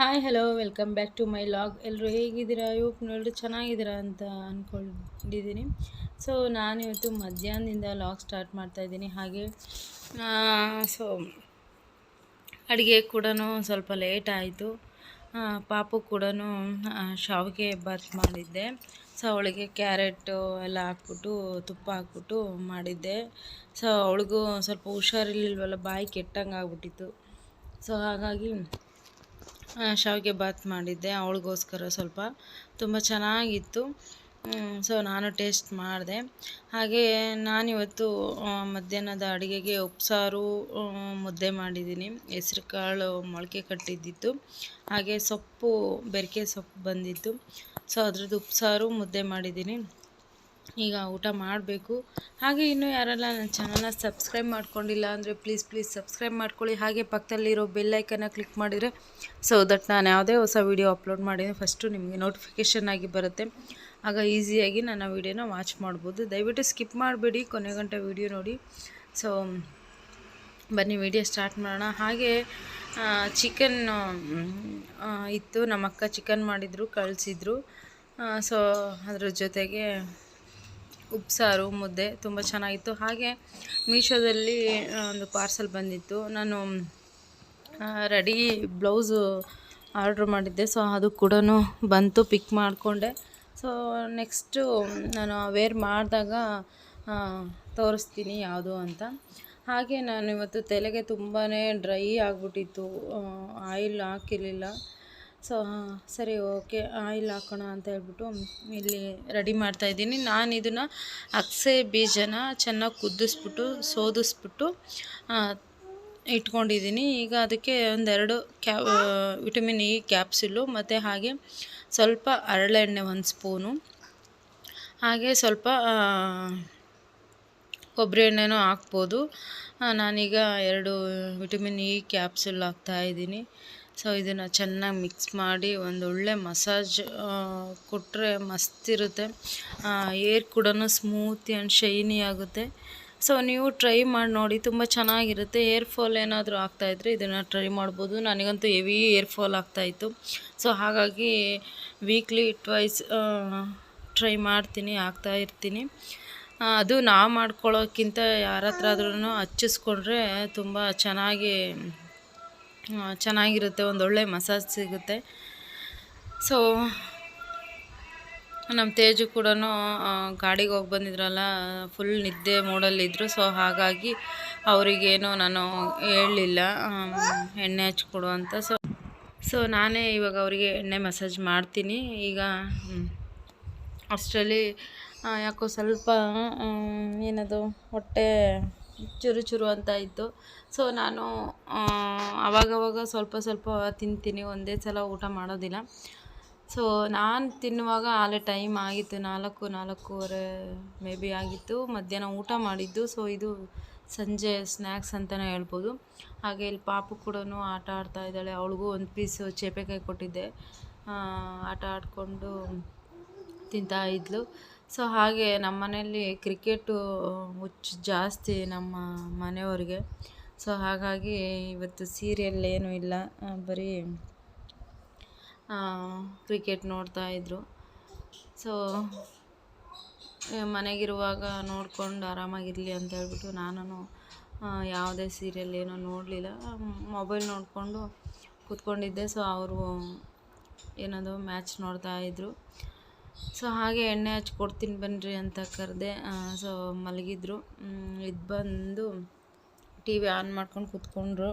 Hi hello welcome back to my log ಎಲ್ಲರೂ ಹೇಗಿದ್ದೀರಾ? ಇವತ್ತು ಎಲ್ಲರೂ ಚೆನ್ನಾಗಿದ್ದೀರಾ ಅಂತ ಅಂದ್ಕೊಂಡಿದ್ದೀನಿ ಸೊ ನಾನಿವತ್ತು ಮಧ್ಯಾಹ್ನದಿಂದ ಲಾಗ್ ಸ್ಟಾರ್ಟ್ ಮಾಡ್ತಾಯಿದ್ದೀನಿ ಹಾಗೆ ಸೊ ಅಡುಗೆ ಕೂಡ ಸ್ವಲ್ಪ ಲೇಟ್ ಆಯಿತು. ಪಾಪು ಕೂಡ ಶಾವಿಗೆ ಬಾತ್ ಮಾಡಿದ್ದೆ. ಸೊ ಅವಳಿಗೆ ಕ್ಯಾರೆಟು ಎಲ್ಲ ಹಾಕ್ಬಿಟ್ಟು, ತುಪ್ಪ ಹಾಕ್ಬಿಟ್ಟು ಮಾಡಿದ್ದೆ. ಸೊ ಅವಳಿಗೂ ಸ್ವಲ್ಪ ಹುಷಾರಿರ್ಲಿಲ್ವಲ್ಲ, ಬಾಯಿ ಕೆಟ್ಟಂಗೆ ಆಗ್ಬಿಟ್ಟಿತ್ತು ಸೊ ಹಾಗಾಗಿ ಶಾವಿಗೆ ಬಾತ್ ಮಾಡಿದ್ದೆ ಅವಳಿಗೋಸ್ಕರ ಸ್ವಲ್ಪ. ತುಂಬ ಚೆನ್ನಾಗಿತ್ತು. ಸೊ ನಾನು ಟೇಸ್ಟ್ ಮಾಡಿದೆ. ಹಾಗೆ ನಾನಿವತ್ತು ಮಧ್ಯಾಹ್ನದ ಅಡುಗೆಗೆ ಉಪ್ಸಾರು ಮುದ್ದೆ ಮಾಡಿದ್ದೀನಿ. ಹೆಸ್ರು ಕಾಳು ಮೊಳಕೆ ಕಟ್ಟಿದ್ದಿತ್ತು. ಹಾಗೆ ಸೊಪ್ಪು, ಬೆರಕೆ ಸೊಪ್ಪು ಬಂದಿತ್ತು. ಸೊ ಅದ್ರದ್ದು ಉಪ್ಸಾರು, ಮುದ್ದೆ ಮಾಡಿದ್ದೀನಿ. ಈಗ ಊಟ ಮಾಡಬೇಕು. ಹಾಗೆ ಇನ್ನೂ ಯಾರೆಲ್ಲ ನನ್ನ ಚಾನಲ್ನ ಸಬ್ಸ್ಕ್ರೈಬ್ ಮಾಡ್ಕೊಂಡಿಲ್ಲ ಅಂದರೆ ಪ್ಲೀಸ್ ಪ್ಲೀಸ್ ಸಬ್ಸ್ಕ್ರೈಬ್ ಮಾಡ್ಕೊಳ್ಳಿ. ಹಾಗೆ ಪಕ್ಕದಲ್ಲಿರೋ ಬೆಲ್ಲೈಕನ್ನ ಕ್ಲಿಕ್ ಮಾಡಿದರೆ ಸೊ ದಟ್ ನಾನು ಯಾವುದೇ ಹೊಸ ವೀಡಿಯೋ ಅಪ್ಲೋಡ್ ಮಾಡಿದ್ರೆ ಫಸ್ಟು ನಿಮಗೆ ನೋಟಿಫಿಕೇಷನ್ ಆಗಿ ಬರುತ್ತೆ. ಆಗ ಈಸಿಯಾಗಿ ನನ್ನ ವೀಡಿಯೋನ ವಾಚ್ ಮಾಡ್ಬೋದು. ದಯವಿಟ್ಟು ಸ್ಕಿಪ್ ಮಾಡಬೇಡಿ, ಕೊನೆ ಗಂಟೆ ವೀಡಿಯೋ ನೋಡಿ. ಸೊ ಬನ್ನಿ ವಿಡಿಯೋ ಸ್ಟಾರ್ಟ್ ಮಾಡೋಣ. ಹಾಗೆ ಚಿಕನ್ ಇತ್ತು. ನಮ್ಮ ಅಕ್ಕ ಚಿಕನ್ ಮಾಡಿದರು, ಕಳಿಸಿದ್ರು. ಸೊ ಅದ್ರ ಜೊತೆಗೆ ಉಪ್ಸಾರು, ಮುದ್ದೆ ತುಂಬ ಚೆನ್ನಾಗಿತ್ತು. ಹಾಗೆ ಮೀಶೋದಲ್ಲಿ ಒಂದು ಪಾರ್ಸಲ್ ಬಂದಿತ್ತು. ನಾನು ರೆಡಿ ಬ್ಲೌಸು ಆರ್ಡ್ರ್ ಮಾಡಿದ್ದೆ. ಸೊ ಅದು ಕೂಡ ಬಂತು ಪಿಕ್ ಮಾಡಿಕೊಂಡೆ. ಸೊ ನೆಕ್ಸ್ಟು ನಾನು ವೇರ್ ಮಾಡಿದಾಗ ತೋರಿಸ್ತೀನಿ ಯಾವುದು ಅಂತ. ಹಾಗೆ ನಾನು ಇವತ್ತು ತಲೆಗೆ ತುಂಬಾ ಡ್ರೈ ಆಗಿಬಿಟ್ಟಿತ್ತು. ಆಯಿಲ್ ಹಾಕಿರಲಿಲ್ಲ. ಸೊ ಸರಿ ಓಕೆ ಆಯಿಲ್ ಹಾಕೋಣ ಅಂತ ಹೇಳ್ಬಿಟ್ಟು ಇಲ್ಲಿ ರೆಡಿ ಮಾಡ್ತಾಯಿದ್ದೀನಿ ನಾನು ಇದನ್ನು ಅಕ್ಸೆ ಬೀಜನ ಚೆನ್ನಾಗಿ ಕುದಿಸ್ಬಿಟ್ಟು, ಸೋದಿಸ್ಬಿಟ್ಟು ಇಟ್ಕೊಂಡಿದ್ದೀನಿ. ಈಗ ಅದಕ್ಕೆ ಒಂದೆರಡು ಕ್ಯಾ ವಿಟಮಿನ್ ಇ ಕ್ಯಾಪ್ಸುಲು ಮತ್ತು ಹಾಗೆ ಸ್ವಲ್ಪ ಹರಳೆಣ್ಣೆ ಒಂದು ಸ್ಪೂನು ಹಾಗೆ ಸ್ವಲ್ಪ ಕೊಬ್ಬರಿ ಎಣ್ಣೆನೂ ಹಾಕ್ಬೋದು. ನಾನೀಗ ಎರಡು ವಿಟಮಿನ್ ಇ ಕ್ಯಾಪ್ಸುಲ್ ಹಾಕ್ತಾಯಿದ್ದೀನಿ ಸೊ ಇದನ್ನು ಚೆನ್ನಾಗಿ ಮಿಕ್ಸ್ ಮಾಡಿ ಒಂದು ಒಳ್ಳೆ ಮಸಾಜ್ ಕೊಟ್ಟರೆ ಮಸ್ತಿರುತ್ತೆ ಏರ್ ಕೂಡ ಸ್ಮೂತಿ ಆ್ಯಂಡ್ ಶೈನಿ ಆಗುತ್ತೆ. ಸೊ ನೀವು ಟ್ರೈ ಮಾಡಿ ನೋಡಿ, ತುಂಬ ಚೆನ್ನಾಗಿರುತ್ತೆ. ಏರ್ ಫಾಲ್ ಏನಾದರೂ ಆಗ್ತಾಯಿದ್ರೆ ಇದನ್ನು ಟ್ರೈ ಮಾಡ್ಬೋದು. ನನಗಂತೂ ಹೆವಿ ಏರ್ ಫಾಲ್ ಆಗ್ತಾಯಿತ್ತು ಸೊ ಹಾಗಾಗಿ ವೀಕ್ಲಿ ಟ್ವೈಸ್ ಟ್ರೈ ಮಾಡ್ತೀನಿ, ಆಗ್ತಾ ಇರ್ತೀನಿ. ಅದು ನಾವು ಮಾಡ್ಕೊಳ್ಳೋಕ್ಕಿಂತ ಯಾರ ಹತ್ರ ಆದ್ರೂ ಹಚ್ಚಿಸ್ಕೊಂಡ್ರೆ ತುಂಬ ಚೆನ್ನಾಗಿ ಚೆನ್ನಾಗಿರುತ್ತೆ ಒಂದೊಳ್ಳೆ ಮಸಾಜ್ ಸಿಗುತ್ತೆ. ಸೊ ನಮ್ಮ ತೇಜು ಕೂಡ ಗಾಡಿಗೆ ಹೋಗಿ ಬಂದಿದ್ರಲ್ಲ ಫುಲ್ ನಿದ್ದೆ ಮೂಡಲ್ಲಿದ್ದರು ಸೊ ಹಾಗಾಗಿ ಅವರಿಗೇನು ನಾನು ಹೇಳಲಿಲ್ಲ. ಎಣ್ಣೆ ಹಚ್ಕೊಡು ಅಂತ. ಸೊ ಸೊ ನಾನೇ ಇವಾಗ ಅವರಿಗೆ ಎಣ್ಣೆ ಮಸಾಜ್ ಮಾಡ್ತೀನಿ. ಈಗ ಅಷ್ಟರಲ್ಲಿ ಯಾಕೋ ಸ್ವಲ್ಪ ಏನದು, ಹೊಟ್ಟೆ ಚುರು ಚುರು ಅಂತ ಇತ್ತು. ಸೊ ನಾನು ಆವಾಗವಾಗ ಸ್ವಲ್ಪ ಸ್ವಲ್ಪ ತಿಂತೀನಿ. ಒಂದೇ ಸಲ ಊಟ ಮಾಡೋದಿಲ್ಲ. ಸೊ ನಾನು ತಿನ್ನುವಾಗ ಆಲೆ ಟೈಮ್ ಆಗಿತ್ತು. ನಾಲ್ಕು, ನಾಲ್ಕೂವರೆ ಮೇ ಬಿ ಆಗಿತ್ತು. ಮಧ್ಯಾಹ್ನ ಊಟ ಮಾಡಿದ್ದು. ಸೊ ಇದು ಸಂಜೆ ಸ್ನ್ಯಾಕ್ಸ್ ಅಂತಲೇ ಹೇಳ್ಬೋದು. ಹಾಗೆ ಇಲ್ಲಿ ಪಾಪು ಕೂಡ ಆಟ ಆಡ್ತಾ ಇದ್ದಾಳೆ. ಅವಳಿಗೂ ಒಂದು ಪೀಸು ಚೇಪೆಕಾಯಿ ಕೊಟ್ಟಿದ್ದೆ. ಆಟ ಆಡಿಕೊಂಡು ತಿಂತಾ ಇದ್ಲು. ಸೊ ಹಾಗೆ ನಮ್ಮ ಮನೆಯಲ್ಲಿ ಕ್ರಿಕೆಟು ಹುಚ್ಚು ಜಾಸ್ತಿ ನಮ್ಮ ಮನೆಯವ್ರಿಗೆ. ಸೊ ಹಾಗಾಗಿ ಇವತ್ತು ಸೀರಿಯಲ್ ಏನೂ ಇಲ್ಲ. ಬರೀ ಕ್ರಿಕೆಟ್ ನೋಡ್ತಾಯಿದ್ರು ಸೊ ಮನೆಗಿರುವಾಗ ನೋಡ್ಕೊಂಡು ಆರಾಮಾಗಿರಲಿ ಅಂತ ಹೇಳ್ಬಿಟ್ಟು ನಾನು ಯಾವುದೇ ಸೀರಿಯಲ್ ಏನೂ ನೋಡಲಿಲ್ಲ. ಮೊಬೈಲ್ ನೋಡಿಕೊಂಡು ಕೂತ್ಕೊಂಡಿದ್ದೆ. ಸೊ ಅವರು ಏನದು ಮ್ಯಾಚ್ ನೋಡ್ತಾಯಿದ್ರು ಸೊ ಹಾಗೆ ಎಣ್ಣೆ ಹಚ್ಚಿ ಕೊಡ್ತೀನಿ ಬನ್ನಿರಿ ಅಂತ ಕರೆದೆ ಸೊ ಮಲಗಿದ್ರು. ಇದು ಬಂದು ಟಿ ವಿ ಆನ್ ಮಾಡ್ಕೊಂಡು ಕೂತ್ಕೊಂಡ್ರು.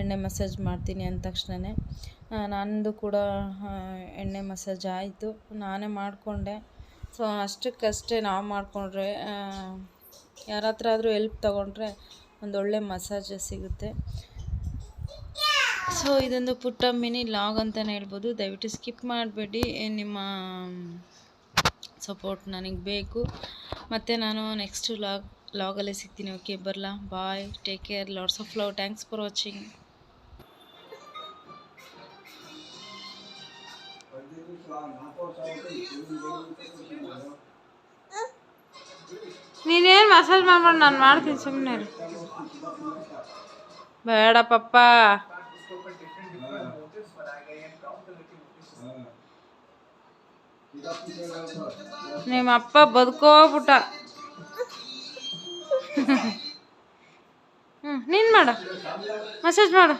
ಎಣ್ಣೆ ಮಸಾಜ್ ಮಾಡ್ತೀನಿ ಅಂದ ತಕ್ಷಣವೇ ನಂದು ಕೂಡ ಎಣ್ಣೆ ಮಸಾಜ್ ಆಯಿತು. ನಾನೇ ಮಾಡಿಕೊಂಡೆ. ಸೊ ಅಷ್ಟಕ್ಕಷ್ಟೇ ನಾವು ಮಾಡಿಕೊಂಡ್ರೆ ಯಾರ ಹತ್ರ ಆದರೂ ಎಲ್ಪ್ ತೊಗೊಂಡ್ರೆ ಒಂದೊಳ್ಳೆ ಮಸಾಜ್ ಸಿಗುತ್ತೆ. ಸೊ ಇದೊಂದು ಪುಟ್ಟ ಮಿನಿ ಲಾಗ್ ಅಂತಲೇ ಹೇಳ್ಬೋದು. ದಯವಿಟ್ಟು ಸ್ಕಿಪ್ ಮಾಡಬೇಡಿ. ನಿಮ್ಮ ಸಪೋರ್ಟ್ ನನಗೆ ಬೇಕು. ಮತ್ತು ನಾನು ನೆಕ್ಸ್ಟ್ ಲಾಗ್, ಲಾಗಲ್ಲೇ ಸಿಗ್ತೀನಿ. ಓಕೆ, ಬರಲಾ. Bye. Take care. Lots of love. Thanks for watching. ನೀನೇನು ಮಸಾಜ್ ಮಾಡ್ಬೇಡ, ನಾನು ಮಾಡ್ತೀನಿ ಸುಮ್ಮನೆ ಬೇಡ ಪಪ್ಪ. ನಿಮ್ಮ ಅಪ್ಪ ಬದುಕೋಬಿಟ್ಟ ಹ್ಞೂ ನೀನು ಮಾಡು. ಮೆಸೇಜ್ ಮಾಡು.